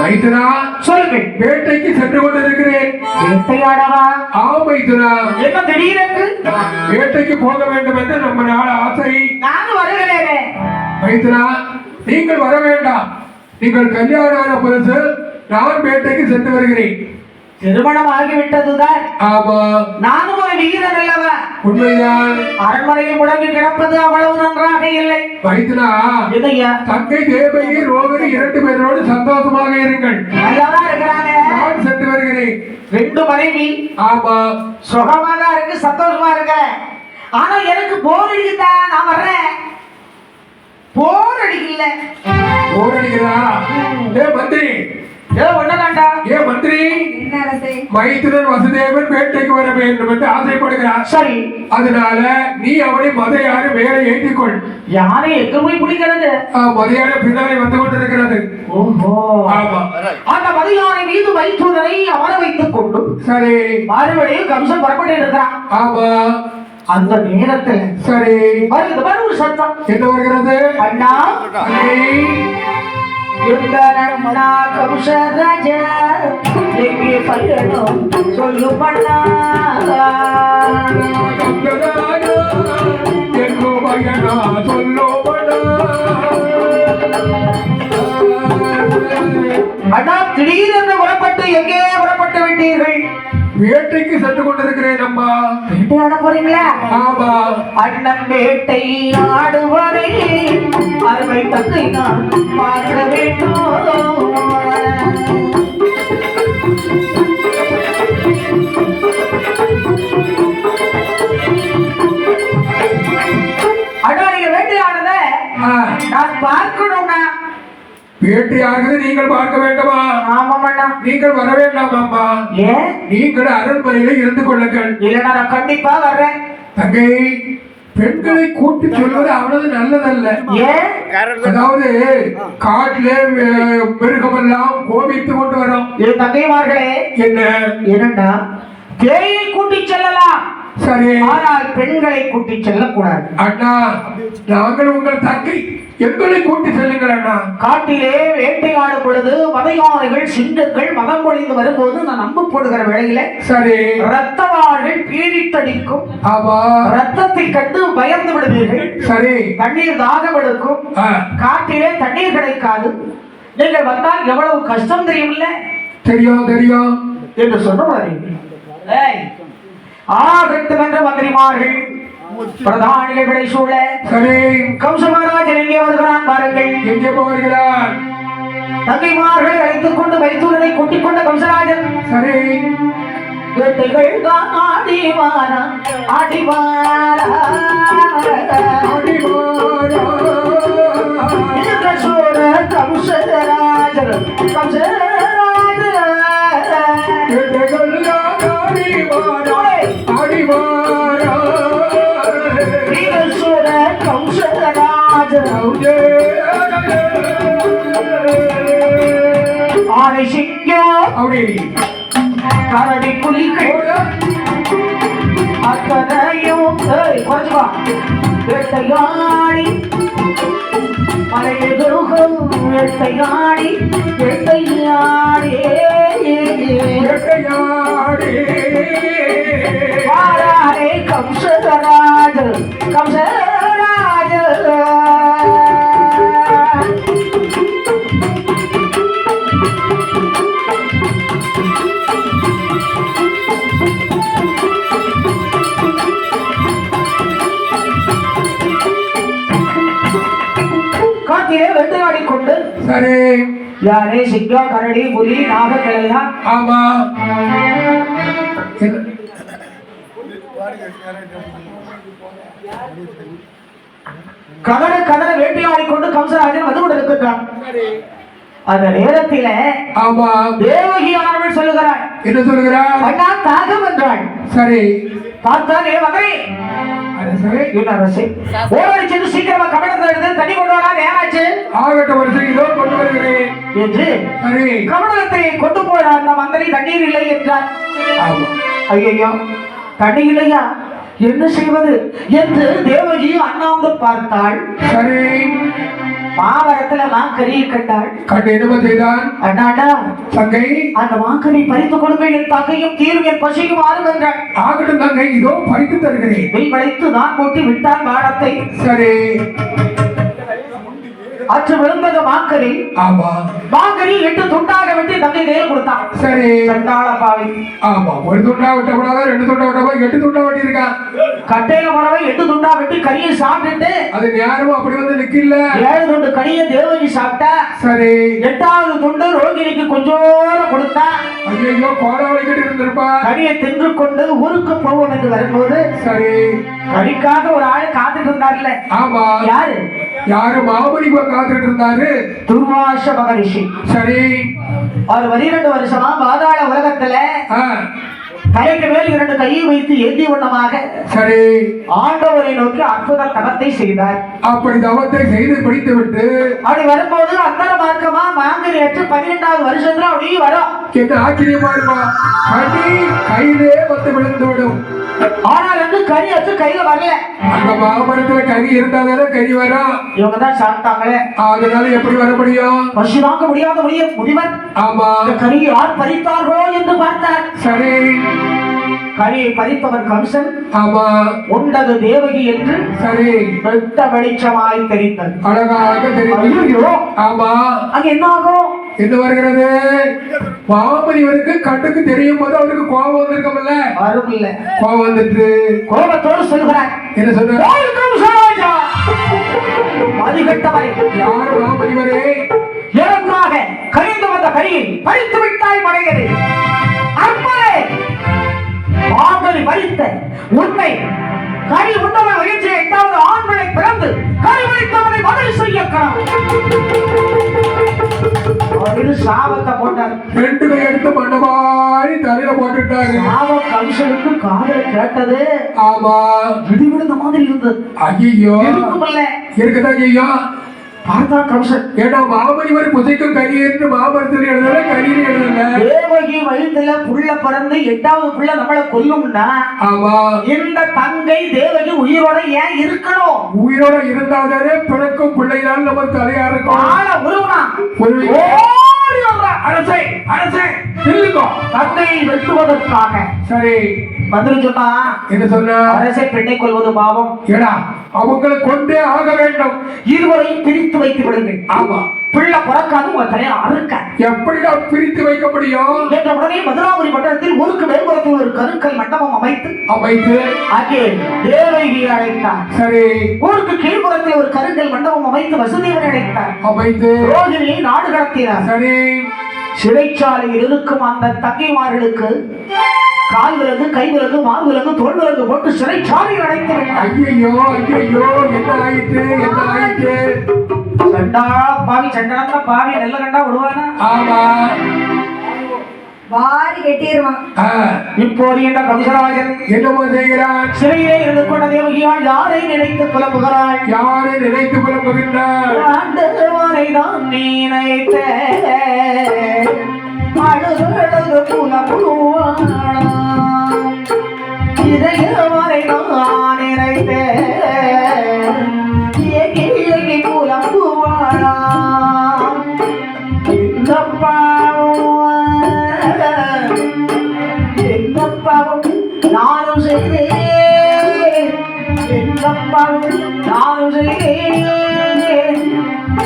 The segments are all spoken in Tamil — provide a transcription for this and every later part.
மைத்துனா சொல்லுங்கள். வேட்டைக்கு சென்று கொண்டிருக்கிறேன். வேட்டையாடவா? ஆ மைத்துனா. என்ன திடீரென்று? வேட்டைக்கு போக வேண்டும் என்று நம்ம நாள் ஆசை. நானும் வருகிறேனே. மைத்துனா நீங்கள் வர வேண்டாம். நீங்கள் கல்யாணமான புதுசு நான் வேட்டைக்கு சென்று வருகிறேன். திருமணம் ஆகிவிட்டதுதான் நானும் ஒரு வீரன் அல்லவா? உண்மைதான். அரண்மனையில் முடங்கி கிடப்பது அவ்வளவு நன்றாக இல்லை. மைத்துனா இதையா தங்கை தேவகி ரோகிணி இரண்டு பேரோடு சந்தோஷமாக இருங்கள். நல்லாதான் இருக்கிறாங்க நான் சென்று வருகிறேன். ரெண்டு மனைவி. ஆமா சுகமா தான் இருக்கு சந்தோஷமா இருக்க. ஆனா எனக்கு போர் அடிக்குதா? நான் வர்றேன். போர் அடிக்கல. போர் அடிக்கிறா ஏ மந்திரி. ஏ ஒண்ணுதான்டா ஏ மந்திரி. மைத்துனன் வசுதேவன் வேட்டைக்கு வர வேண்டும் என்று ஆசைப்படுகிறார். சரி. அதனால நீ அவனை மதையாறு மேலே ஏற்றிக்கொள் யாரை எங்க போய் பிடிக்கிறது மதையாறு பின்னாலே வந்து கொண்டிருக்கிறது. ஓஹோ. ஆமா. அந்த மதியானை மீது வைத்துடனை அமர வைத்துக் கொண்டு சரி. மறுபடியும் கம்சன் புறப்பட்டு இருக்கிறான் ஆமா. அந்த நேரத்துல சரி. ஒரு சத்தம். என்ன வருகிறது? அண்ணா. அண்ணே, இந்த அண்ணா கம்சராஜா சொல்லு பண்ணா கங்கராயா, அண்ணா வேட்டைக்கு சென்று கொண்டிருக்கிறேன் அம்மா. வேட்டையாட போறீங்களா? ஆமா. அண்ணன் வேட்டை ஆடுவரை. அருமை தந்தை நான் பார்க்க வேண்டும்? நான் பார்க்கணும்னா வேட்டையாகிறது நீங்கள் பார்க்க வேண்டுமா? ஆமாம் அண்ணா நீங்கள் வர வேண்டாம் அம்மா ஏன் நீங்கள் அரண்மனையில இருந்து கொள்ளுங்கள். இல்லைன்னா நான் கண்டிப்பா வர்றேன். தங்கை பெண்களை கூட்டி சொல்வது அவ்வளவு நல்லதல்ல. ஏன் அதாவது காட்டுல மிருகமெல்லாம் கோபித்து கொண்டு வரும். என் தங்கைமார்களே. என்ன? என்னண்டா? பேயை கூட்டி செல்லலாம். சரி. ஆனால் பெண்களை கூட்டி செல்லக்கூடாது. அண்ணா நாங்கள் உங்கள் தங்கை. எங்களை கூட்டி செல்லுங்கள் அண்ணா. காட்டிலே வேட்டையாடும் பொழுது மதையாறுகள் சிங்கங்கள் மதம் பொழிந்து வரும்போது நான் நம்பு போடுகிற வேளையில சரி. ரத்தவாள்கள் பீடித்தடிக்கும். ஆமா. ரத்தத்தை கண்டு பயந்து விடுவீர்கள். சரி. தண்ணீர் தாகம் எடுக்கும். காட்டிலே தண்ணீர் கிடைக்காது. நீங்கள் வந்தால் எவ்வளவு கஷ்டம் தெரியுமில்ல? தெரியும் தெரியும். என்று சொன்னார் ஆகட்டும் என்ற மந்திரிமார்கள் பிரதானிகளை சூழ கம்சமராஜன் எங்கே வருகிறான் பாருங்கள். எங்கே போகிறார்? தங்கைமார்களை அழைத்துக் கொண்டு வைத்தூரனை கூட்டிக் கொண்ட கம்சராஜன் சரி. வேட்டைகள் தான் ஆடிவாரா ஆடிவாரா சோழ கம்சராஜன் கம்சராஜன் ஆனை சிங்கம் அப்படி கரடி புலிகள் அத்தனையும் ஏய், குறைச்சு வா. வேட்டையாடி வேட்டையாடி வேட்டையாடி. வேட்டையாடி. காட்டிலே வேட்டையாடி கொண்டு சரி. யாரே சிங்கா கரடி புலி நாகக்கிளையா ஆமா. கதற கதற வேட்டையாடி கொண்டு கம்சராஜன் வந்து கொண்டு இருக்கின்றான் அந்த நேரத்தில ஆமா. தேவகி ஆனவள் சொல்லுகிறாள் என்ன சொல்கிறார் அண்ணா தாகம் என்றாள் சரி. அது சரி. என்ன அரசே ஓடி சென்று சீக்கிரமா கமலத்தை எடுத்து தண்ணி கொண்டு வரா நேராச்சு ஆகட்டும் இதோ கொண்டு வருகிறேன். என்று? சரி. கமலத்தை கொண்டு போய் அந்த மந்திரி தண்ணீர் இல்லை என்றார். ஐயோ இல்லையா? என்ன செய்வது? என்று தேவகி அண்ணாந்து பார்த்தாள். சரி. மாவரத்துல மாக்கரியை கண்டாள் கண்டு என்னமா செய்தான்? அண்ணாடா தங்கை. அந்த மாக்கரை பறித்து கொடுங்கள் என் தகையும் தீரும் என் பசியும் ஆறும் என்றாள். ஆகட்டும் தங்கை. இதோ பறித்து தருகிறேன். மெய் வளைத்து நான் போட்டு விட்டான் வானத்தை சரி. அற்று விழுந்தது மாக்கரி ஆமா. மாக்கரி எட்டு துண்டாக வெட்டி தங்கை கையில் கொடுத்தான். சரி. சண்டாள பாவி ஆமா. ஒரு துண்டா விட்ட கூடாதா? ரெண்டு துண்டா விட்டா எட்டு துண்டா வெட்டி இருக்கான் கட்டையில வரவை எட்டு துண்டா வெட்டி கறியை சாப்பிட்டுட்டு அது நேரமும் அப்படி வந்து நிக்கல ஏழு துண்டு கறியை தேவகி சாப்பிட்டா. சரி. எட்டாவது துண்டு ரோகிணிக்கு கொஞ்சோட கொடுத்தா. ஐயோ கோடாவளிக்கிட்டு இருந்திருப்பா. கறியை தின்று கொண்டு ஊருக்கு போவோம் என்று வரும்போது சரி. கறிக்காக ஒரு ஆள் காத்துட்டு இருந்தார்ல. ஆமா. யாரு? யாரு மாமணி காத்துட்டு இருந்தாரு? துர்வாச மகரிஷி. சரி. அவர் பனிரெண்டு வருஷமா பாதாள உலகத்துல தலைக்கு மேல் இரண்டு கையை வைத்து ஏந்தி வண்ணமாக சரி. ஆண்டவரை நோக்கி அற்புத தவத்தை செய்தார். அப்படி தவத்தை செய்து பிடித்து விட்டு அப்படி வரும்போது அந்தர மார்க்கமா மாங்கனி அற்று பன்னிரெண்டாவது வருஷத்துல அப்படியே வரும். என்ன ஆச்சரியமா இருப்பா கடி கையிலே வந்து விழுந்து விடும் ஆனால் வந்து கறி அச்சு கையில வரல. அந்த மாமரத்துல கறி இருந்தாதானே கறி வரும் இவங்க தான் சாப்பிட்டாங்களே அதனால எப்படி வர முடியும்? பசி தாங்க முடியாத முடிய முதிவர் ஆமா. இந்த கறியை யார் பறித்தார்களோ என்று பார்த்தார். சரி. கறியை பறித்தவர் கம்சன். ஆமா. உண்டது தேவகி என்று சரி. வெட்ட வெளிச்சமாய் தெரிந்தது. அழகாக ஐயோ ஆமா. அங்க என்ன ஆகும் என்ன வருகிறது? மாமன் இவருக்கு கண்ணுக்கு தெரியும் போது அவருக்கு கோபம் வந்திருக்கோம்ல வரும் இல்ல கோபம் வந்துட்டு. கோபத்தோடு சொல்கிறார் என்ன சொன்னார் "ஓய் கம்சராஜா, மதிகெட்டவரே, யார் மாமன் இவரே எனக்காக கரிந்து வந்த கரியை பறித்து விட்டாய் மடையது அற்பரே மாங்கனி பறித்த உண்மை கறி உண்டவன் வயிற்றில் எட்டாவது ஆண்களை பிறந்து கறி வைத்தவனை பதில் செய்ய சாபத்தை போட்டார். ரெண்டு கை எடுத்து மண்டபாரி தலையில போட்டுட்டாரு. சாபம் கம்சனுக்கு காதல் கேட்டது. ஆமா. இடி விழுந்த மாதிரி இருந்தது. ஐயோ இருக்குமில்ல இருக்குதான் ஐயோ பார்த்தா கம்சன் ஏன்னா மாமணி வரை புதைக்கும் என்று மாமரத்தில் எழுதல கறியில் எழுதல? தேவகி வயிற்றுல புள்ள பிறந்து எட்டாவது புள்ள நம்மளை கொல்லும்னா ஆமா. இந்த தங்கை தேவகி உயிரோட ஏன் இருக்கணும்? உயிரோட இருந்தால்தானே பிறக்கும் பிள்ளைகளால் நம்ம தலையா இருக்கும் அரசை அரசை நில்லுங்கோ. தங்கையை வெட்டுவதற்காக. சரி மந்திரம் சொன்னா? என்ன சொன்ன? அரசை பெண்ணை கொள்வது பாவம். ஏடா அவங்களை கொண்டே ஆக வேண்டும். இருவரையும் பிரித்து வைத்து விடுங்கள் ஆமா. பிள்ளை பிறக்காது உங்க தலையை அறுக்க. எப்படிடா பிரித்து வைக்க முடியும்? என்ற உடனே மதுராபுரி மண்டலத்தில் ஊருக்கு மேல்புறத்தில் ஒரு கருக்கல் மண்டபம் அமைத்து அமைத்து. அங்கே தேவகி அழைத்தார். சரி. ஊருக்கு கீழ்ப்புறத்தில் ஒரு கருங்கல் மண்டபம் அமைத்து வசுதேவன் அழைத்தார். அமைத்து. ரோகிணியை நாடு கடத்தினார். சரி. சிறைச்சாலையில் இருக்கும் அந்த தங்கைமார்களுக்கு கால் விலகு கை விலகு மார் விலகு தோல் விலகு போட்டு சிறைச்சாலையில் அடைத்து ஐயையோ ஐயையோ என்ன ஆயிற்று? என்ன ஆயிற்று? சண்டா பாவி சண்டனந்த பாவி நெல்ல கண்டா விடுவானா? ஆமா. வாரி கட்டிடுவான் இப்போது இந்த கம்சராஜன் என்னமோ செய்கிறான். சிறையிலே இருந்து கொண்ட தேவகியால் யாரை நினைத்து புலம்புகிறாள்? யாரை நினைத்து புலம்புகின்றார் ஆண்டவனை தான் நினைத்த. அழுது அழுது புலம்புவாளாம். இதயவரை நான்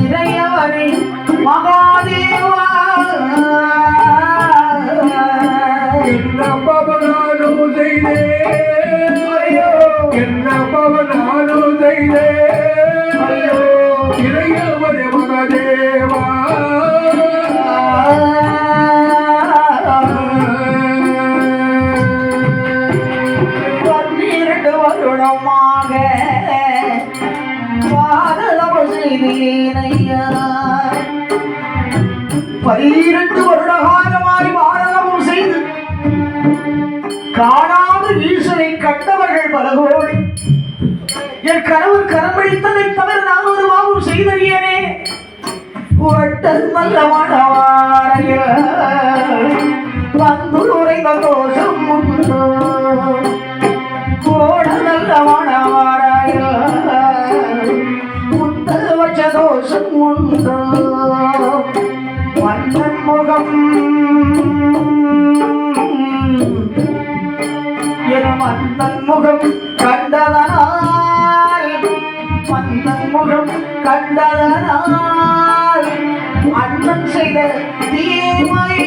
இறையவனே மகாதேவா என்ன பவனானும் செய்தே என்ன பவனானும் செய்தேன். பாரதம் பன்னிரண்டு வருட காலமாய் பாரதமும் செய்து காணாத ஈசனை கண்டவர்கள் பல கோடி என் கணவர் கரம்பிடித்ததை தவிர நான் ஒரு மாவும் செய்தறியனே. வட்டன் நல்ல மணவாரைய வந்து உரைந்த தோஷம் உண்டு. கோடன மன்னன் முகம் என் மன்னன் முகம் கண்டதனால் மன்னன் முகம் கண்டதனால் அண்ணன் செய்த தீமை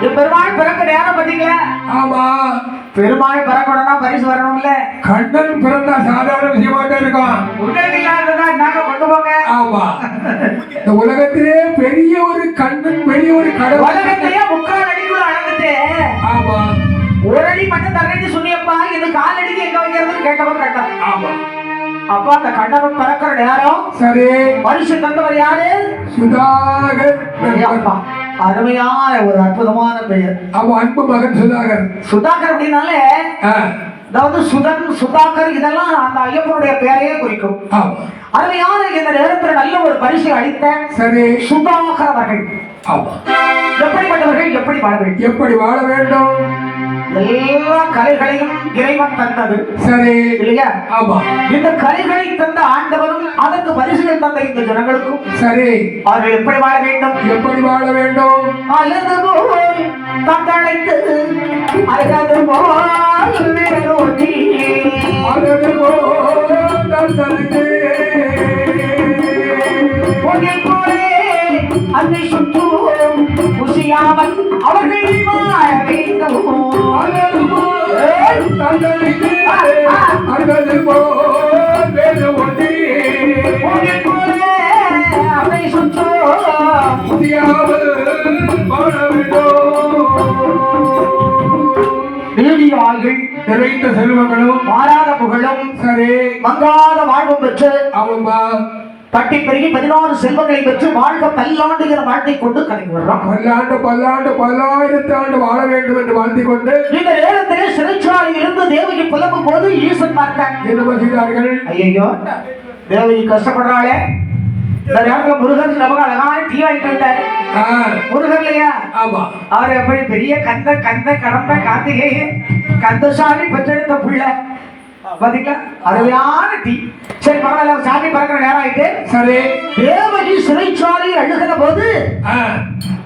பெருமாள் பிறக்க நேரம் பார்த்தீங்களா? ஆமா. பெருமாள் பிறக்கணும்னா பரிசு வரணும்ல? கண்ணன் பிறந்தா சாதாரண விஷயமாட்டே இருக்கும். உங்களுக்கு இல்லாததா நாங்க கொண்டு போங்க. ஆமா. இந்த உலகத்திலே பெரிய ஒரு கண்ணன் பெரிய ஒரு கடவுள். உலகத்தையே முக்கால் அடிக்குள்ள அளந்துட்டு ஆமா. ஒரு அடி மட்டும் தரேன்னு சொன்னியப்பா இது கால் அடிக்கு எங்க வைக்கிறதுன்னு கேட்டவன் கேட்டான் ஆமா. அப்பா அந்த கண்டவன் பிறக்கிற நேரம் சரி. மனுஷன் தந்தவர் யாரு? சுதாகர் அப்பா. அருமையான ஒரு அற்புதமான பெயர். அவன் அன்பு மகன் சுதாகர். சுதாகர் அப்படின்னாலே அதாவது சுதன் சுதாகர் இதெல்லாம் அந்த ஐயப்பனுடைய பெயரையே குறிக்கும். அருமையான இந்த நேரத்தில் நல்ல ஒரு பரிசை அளித்த சரி. சுதாகர் அவர்கள். எப்படிப்பட்டவர்கள் எப்படி வாழ வேண்டும்? எப்படி வாழ வேண்டும்? எல்லா கலைகளையும் இறைவன் தந்தது. சரி. இல்லையா? ஆமா. இந்த கலைகளை தந்த ஆண்டவரும் அதற்கு பரிசுகள் தந்த இந்த ஜனங்களுக்கும். சரி. அவர்கள் எப்படி வாழ வேண்டும்? எப்படி வாழ வேண்டும்? அழுது போய் தந்தழைத்து அழுது போல். பொன்னி போலே அன்னை சுற்றும். குசியாமல் அவர்கள் வாழ வேண்டும். வேறு ஒன்றி. பொன்னி போலே அன்னை சுற்றும் முடியாமல் வாழ வேண்டும். நிறைந்த செல்வங்களும் மாறாத புகழும் சரி மங்காத வாழ்வும் பெற்று அவன்பா பட்டி பெருகி பதினாறு செல்வங்களை பெற்று வாழ்க பல்லாண்டுகிற வாழ்க்கை கொண்டு கலைக்கு வர்றோம். பல்லாண்டு பல்லாண்டு பல்லாயிரத்து ஆண்டு வாழ வேண்டும் என்று வாழ்த்திக் கொண்டு இந்த நேரத்திலே சிறைச்சாலையில் இருந்து தேவகி புலம்பும் போது ஈசன் பார்த்தார் என்ன செய்தார்கள்? ஐயோ தேவகி கஷ்டப்படுறாளே. முருகன் நமக்கு அழகான டீ வாங்கிட்டு வந்தாரு முருகன் இல்லையா? ஆமா. அவர் எப்படி பெரிய கந்த கந்த கடம்ப கார்த்திகேயன் கந்தசாமி பெற்றெடுத்த புள்ள. பாத்தீங்களா அருமையான டீ. சரி பரவாயில்ல சாமி பறக்கிற நேரம் ஆயிட்டு சரி. தேவகி சிறைச்சாலையில் அழுகிற போது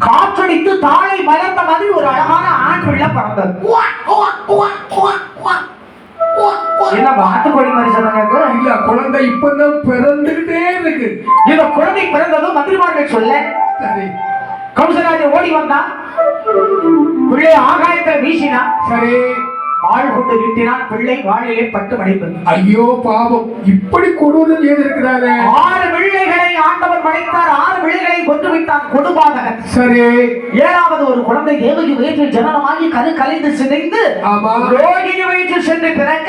காற்றடித்து தாளை மலர்ந்த மாதிரி ஒரு அழகான ஆண் பிள்ளை பிறந்தது. என்ன வாத்துக்கோழி மாதிரி சொன்னாங்க? இல்ல குழந்தை இப்பதான் பிறந்துகிட்டே இருக்கு. இந்த குழந்தை பிறந்ததும் மந்திரிமார்கள் சொல்ல. சரி. கம்சராஜர் ஓடி வந்தான் பிள்ளை ஆகாயத்துல வீசினா. சரி. ஆள் கொண்டு வீட்டினான் பிள்ளை வாழையிலே பட்டு மடிந்தது ஐயோ பாவம். இப்படி கொடூரம் செய்திருக்கிறாரே ஆறு பிள்ளைகளை ஆண்டவர் படைத்தார். ஆறு பிள்ளைகளை கொன்று விட்டான் கொடுபாதகன். சரி. ஏழாவது ஒரு குழந்தை தேவகி வயிற்றில் ஜனனமாகி கரு கலைந்து சிதைந்து ரோகிணி வயிற்றில் சென்று பிறக்க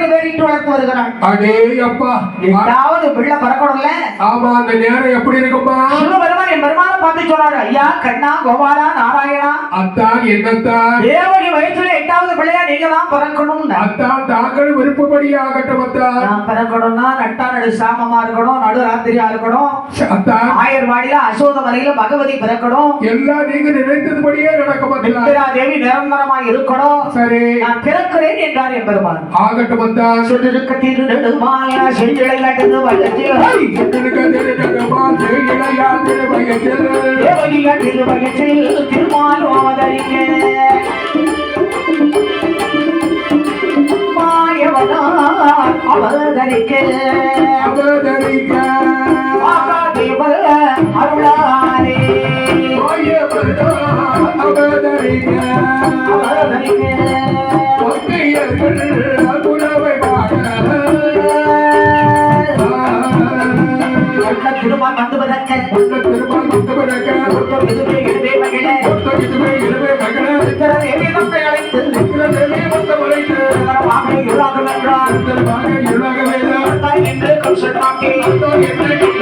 வளர்த்து வருகிறான். அடே அப்பா. எட்டாவது பிள்ளை பறக்கணும்ல? ஆமா அந்த நேரம் எப்படி இருக்குமா சிவபெருமான் என் பெருமானை பார்த்து சொன்னாரு ஐயா கண்ணா கோபாலா நாராயணா? அத்தான் என்னத்தான்? தேவகி வயிற்றில் எட்டாவது பிள்ளையா நீங்க தான் பிறக்கணும் அத்தான் தாங்கள் விருப்பப்படி ஆகட்டும் அத்தான். நான் பிறக்கணும்னா நட்டா நடு சாமமா இருக்கணும் நடு ராத்திரியா இருக்கணும். அத்தான். ஆயர்வாடியில அசோத மலையில பகவதி பிறக்கணும். எல்லாம் நீங்க நினைத்ததுபடியே நடக்கும் தேவி நிரந்தரமா இருக்கணும். சரி. நான் பிறக்கிறேன் என்றார் என் பெருமான் ஆகட்டும் அத்தான் சுற்றிருக்க தீர்வு நெடுமாயா செஞ்சிலை கட்டுந்து வயத்தில் தேவகியா திருவயத்தில் திருமால் அவதரிக்க. மாயவனார் அவதரிக்க. மகாதேவர் அருளாரே அவதரிக்க. நல்ல திருமால் வந்து பிறக்க ஒருத்தர் எதுவே எழுதே மகிழ இருக்கிற தேவி தந்தை அழைத்து வாங்க இருளாக வென்றார் என்று கம்சன் வாக்கி